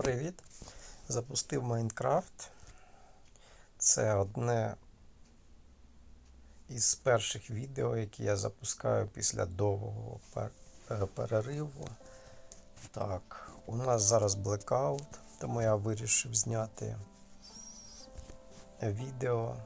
Привіт! Запустив Майнкрафт. Це одне із перших відео, які я запускаю після довгого е, перериву. Так, у нас зараз блекаут, тому я вирішив зняти відео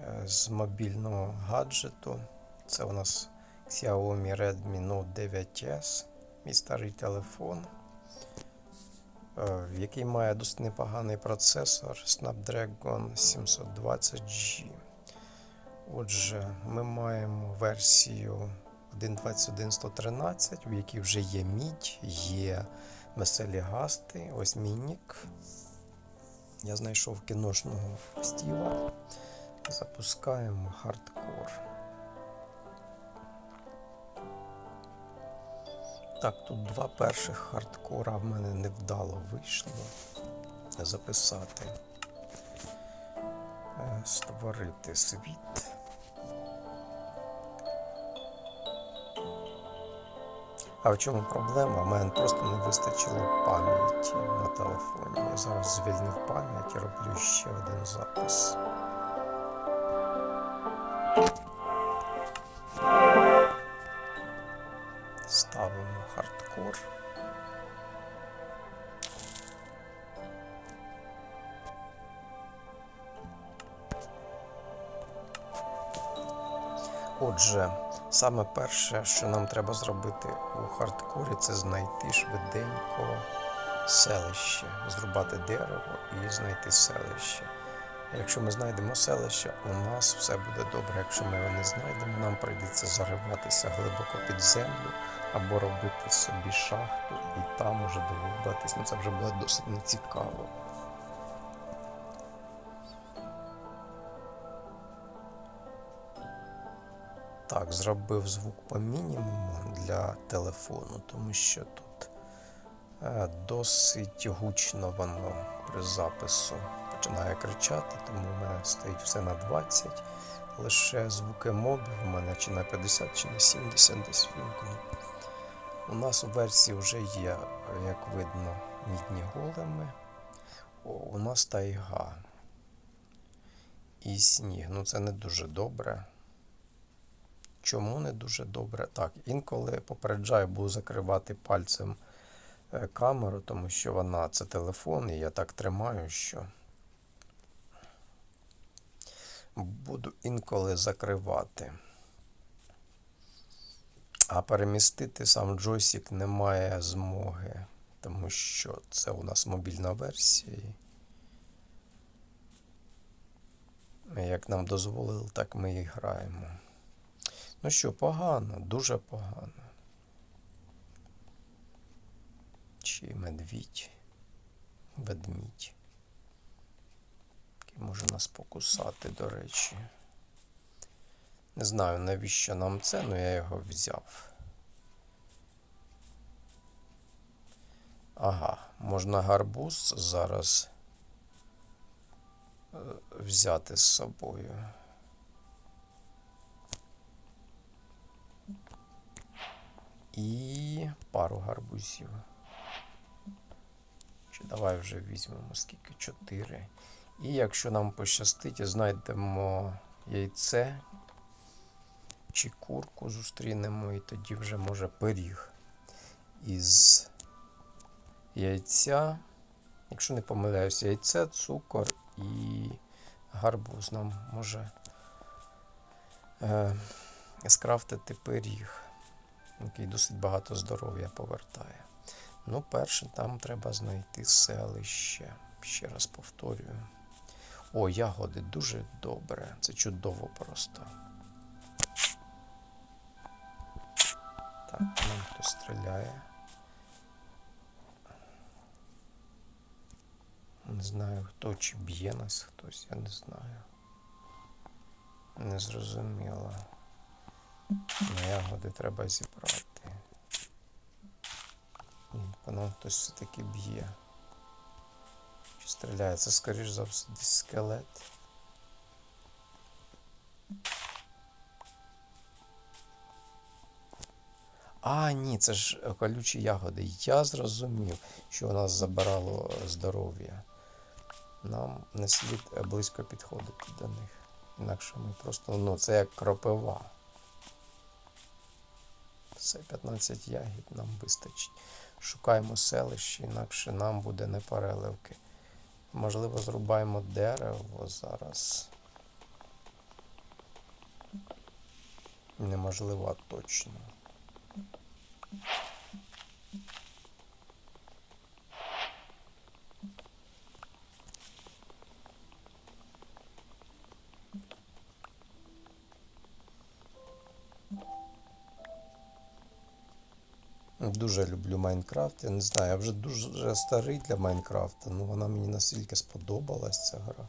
е, з мобільного гаджету. Це у нас Xiaomi Redmi Note 9S, мій старий телефон який має досить непоганий процесор Snapdragon 720G. Отже, ми маємо версію 1.21.113, в якій вже є мідь, є веселі гасти. Ось мій нік. Я знайшов кіношного стіва. Запускаємо хардкор. Так, тут два перших хардкора в мене невдало вийшло записати. Е, Створити світ. А в чому проблема? У мене просто не вистачило пам'яті на телефоні. Я зараз звільнив пам'ять і роблю ще один запис. Отже, саме перше, що нам треба зробити у хардкорі, це знайти швиденько селище, зрубати дерево і знайти селище. Якщо ми знайдемо селище, у нас все буде добре. Якщо ми його не знайдемо, нам прийдеться зариватися глибоко під землю або робити собі шахту і там уже долубатись. Ну це вже буде досить нецікаво. Так, зробив звук по мінімуму для телефону, тому що тут е, досить гучно воно при запису починає кричати, тому в мене стоїть все на 20. Лише звуки мобів у мене чи на 50, чи на 70 десь вімкну. У нас у версії вже є, як видно, мідні големи. О, у нас тайга. І сніг. Ну це не дуже добре. Чому не дуже добре? Так, інколи попереджаю, буду закривати пальцем е, камеру, тому що вона це телефон, і я так тримаю, що буду інколи закривати. А перемістити сам джойстик немає змоги, тому що це у нас мобільна версія. Як нам дозволили, так ми і граємо. Ну що, погано, дуже погано. Чи медвідь, ведмідь. Який може нас покусати, до речі. Не знаю, навіщо нам це, але я його взяв. Ага, можна гарбуз зараз е, взяти з собою. І пару гарбузів. Чи давай вже візьмемо скільки? Чотири. І якщо нам пощастить, знайдемо яйце чи курку зустрінемо, і тоді вже може пиріг із яйця. Якщо не помиляюся, яйце, цукор і гарбуз нам може е, скрафтити пиріг який досить багато здоров'я повертає. Ну, перше, там треба знайти селище. Ще раз повторюю. О, ягоди дуже добре. Це чудово просто. Так, нам хтось стріляє. Не знаю, хто чи б'є нас хтось, я не знаю. Не зрозуміло. На ягоди треба зібрати. Нам хтось все-таки б'є. Чи стріляє? Це, скоріш за все, десь скелет. А, ні, це ж е, колючі ягоди. Я зрозумів, що у нас забирало здоров'я. Нам не слід е, близько підходити до них. Інакше ми просто, ну, це як кропива. Все, 15 ягід нам вистачить. Шукаємо селище, інакше нам буде непереливки. Можливо, зрубаємо дерево зараз. Неможливо а точно. Дуже люблю Майнкрафт. Я не знаю, я вже дуже старий для Майнкрафта, ну вона мені настільки сподобалась ця гра.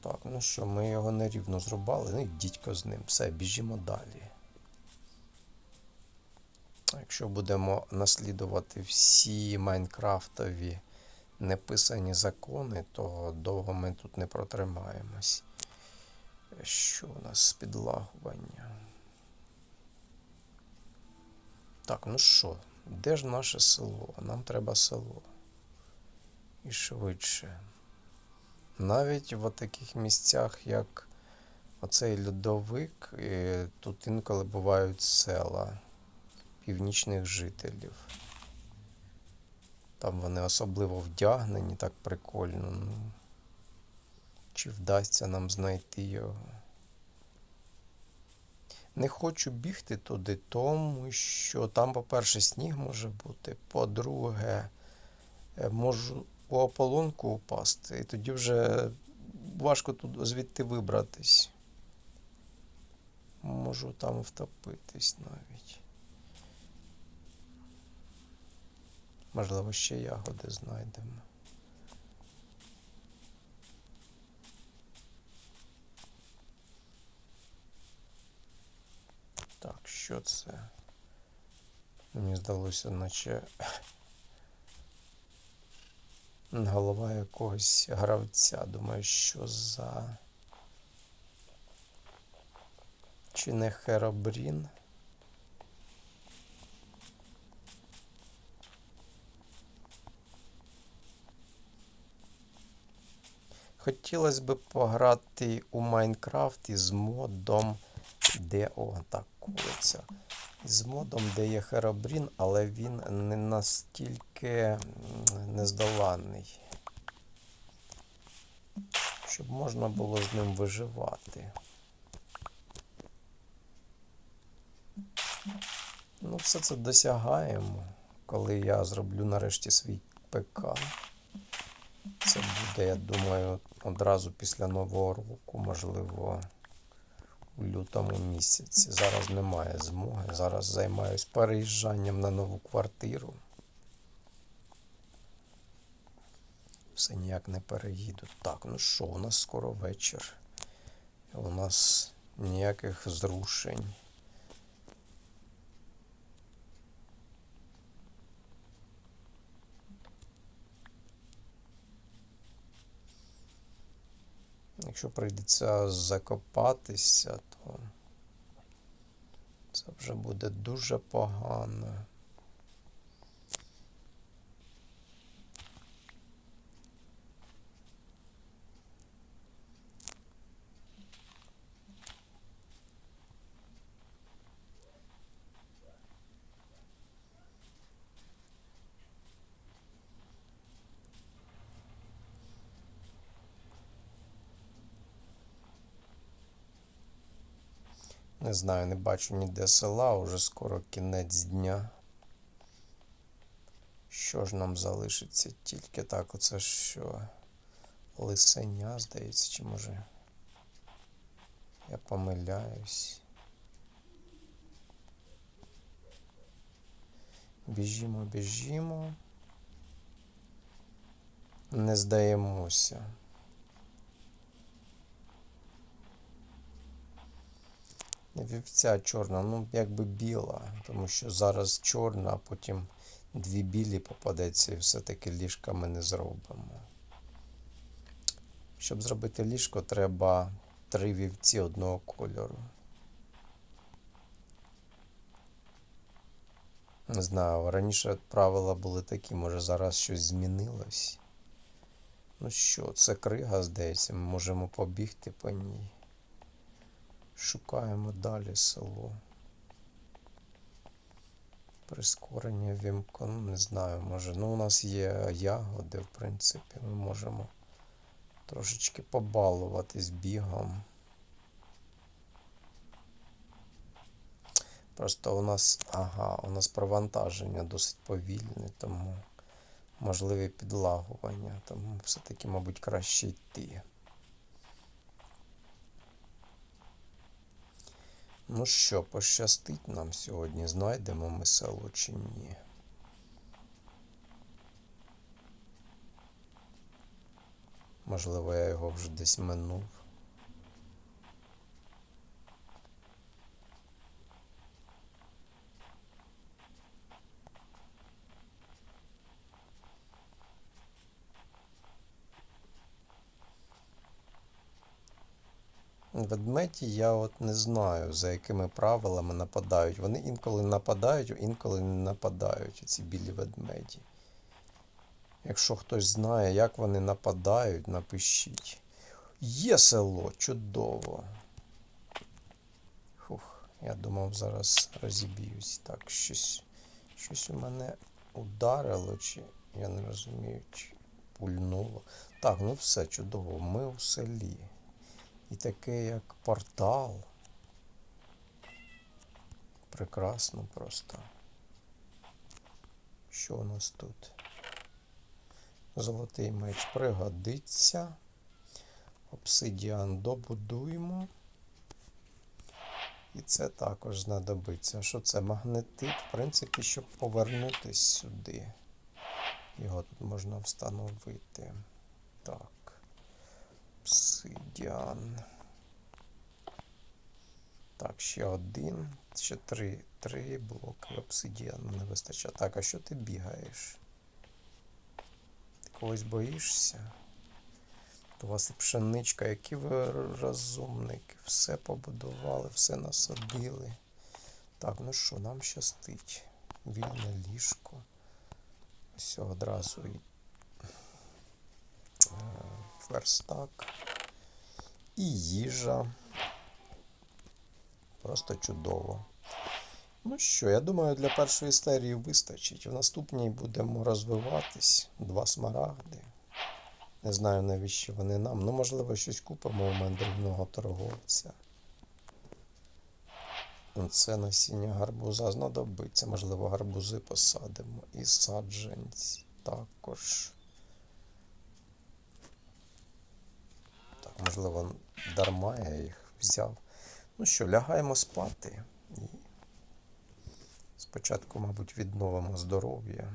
Так, ну що, ми його нерівно зрубали, ну і дідько з ним. Все, біжимо далі. Якщо будемо наслідувати всі Майнкрафтові неписані закони, то довго ми тут не протримаємось. Що у нас з підлагування? Так, ну що, де ж наше село? Нам треба село. І швидше. Навіть в таких місцях, як оцей льодовик, тут інколи бувають села північних жителів. Там вони особливо вдягнені, так прикольно. Ну, чи вдасться нам знайти його? Не хочу бігти туди, тому що там, по-перше, сніг може бути. По-друге, е, можу у ополонку упасти, і тоді вже важко тут звідти вибратись. Можу там втопитись навіть. Можливо, ще ягоди знайдемо. Так, що це? Мені здалося, наче голова якогось гравця. Думаю, що за. Чи не Херобрін? Хотілося б пограти у Майнкрафт із модом, де. О, так, кулиця. З модом, де є Херобрін, але він не настільки нездоланний. Щоб можна було з ним виживати. Ну, все це досягаємо, коли я зроблю нарешті свій ПК. Це буде, я думаю, одразу після Нового року, можливо, у лютому місяці. Зараз немає змоги. Зараз займаюсь переїжджанням на нову квартиру. Все ніяк не переїду. Так, ну що, у нас скоро вечір. У нас ніяких зрушень. Якщо прийдеться закопатися, це вже буде дуже погано. Не знаю, не бачу ніде села, уже скоро кінець дня. Що ж нам залишиться? Тільки так, оце що? Лисеня, здається, чи може. Я помиляюсь. Біжімо, біжімо. Не здаємося. Вівця чорна, ну якби біла, тому що зараз чорна, а потім дві білі попадеться і все-таки ліжка ми не зробимо. Щоб зробити ліжко, треба три вівці одного кольору. Не знаю, раніше правила були такі, може зараз щось змінилось. Ну що, це крига, здається, ми можемо побігти по ній. Шукаємо далі село. Прискорення вімкон, не знаю, може. Ну, у нас є ягоди, в принципі, ми можемо трошечки побалуватись бігом. Просто у нас, ага, у нас провантаження досить повільне, тому можливі підлагування, тому все-таки, мабуть, краще йти. Ну що, пощастить нам сьогодні, знайдемо ми село чи ні. Можливо, я його вже десь минув. Ведмеді я от не знаю, за якими правилами нападають. Вони інколи нападають, інколи не нападають, ці білі ведмеді. Якщо хтось знає, як вони нападають, напишіть. Є село, чудово. Фух, я думав, зараз розіб'юсь. Так, щось, щось у мене ударило, чи я не розумію, чи пульнуло. Так, ну все чудово. Ми у селі. І таке як портал. Прекрасно просто. Що у нас тут? Золотий меч пригодиться. Обсидіан добудуємо. І це також знадобиться. Що це? Магнетит, в принципі, щоб повернутися сюди. Його тут можна встановити. Так. Обсидіан. Так, ще один. Ще три. Три блоки обсидіану не вистачає. Так, а що ти бігаєш? Ти когось боїшся? У вас і пшеничка, які ви розумники. Все побудували, все насадили. Так, ну що, нам щастить. Вільне ліжко. Ось одразу верстак. І їжа. Просто чудово. Ну що, я думаю, для першої серії вистачить. В наступній будемо розвиватись. Два смарагди. Не знаю, навіщо вони нам. Ну, можливо, щось купимо у мандрівного торговця. Це насіння гарбуза знадобиться. Можливо, гарбузи посадимо. І саджанці також. Можливо, дарма я їх взяв. Ну що, лягаємо спати. І спочатку, мабуть, відновимо здоров'я.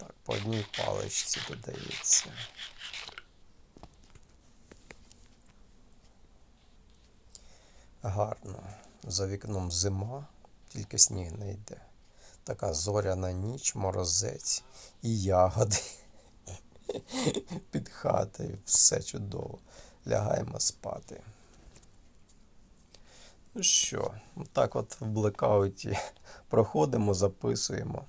Так, по одній паличці додається. Гарно. За вікном зима, тільки сніг не йде. Така зоряна ніч, морозець і ягоди під хатою. Все чудово. Лягаємо спати. Ну що, так от в блекауті проходимо, записуємо.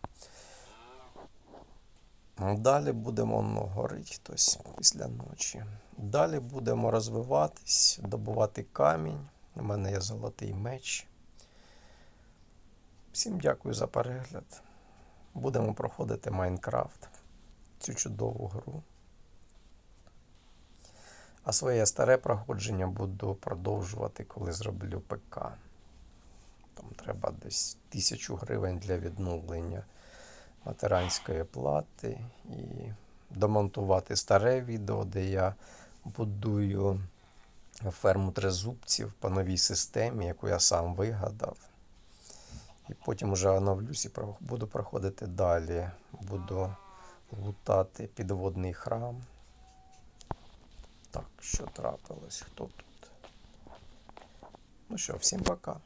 Далі будемо ну, горить хтось після ночі. Далі будемо розвиватись, добувати камінь. У мене є золотий меч. Всім дякую за перегляд. Будемо проходити Майнкрафт, цю чудову гру. А своє старе проходження буду продовжувати, коли зроблю ПК. Там треба десь тисячу гривень для відновлення материнської плати і домонтувати старе відео, де я будую ферму тризубців по новій системі, яку я сам вигадав. І потім вже оновлюсь і буду проходити далі. Буду лутати підводний храм. Так, що трапилось? Хто тут? Ну що, всім пока.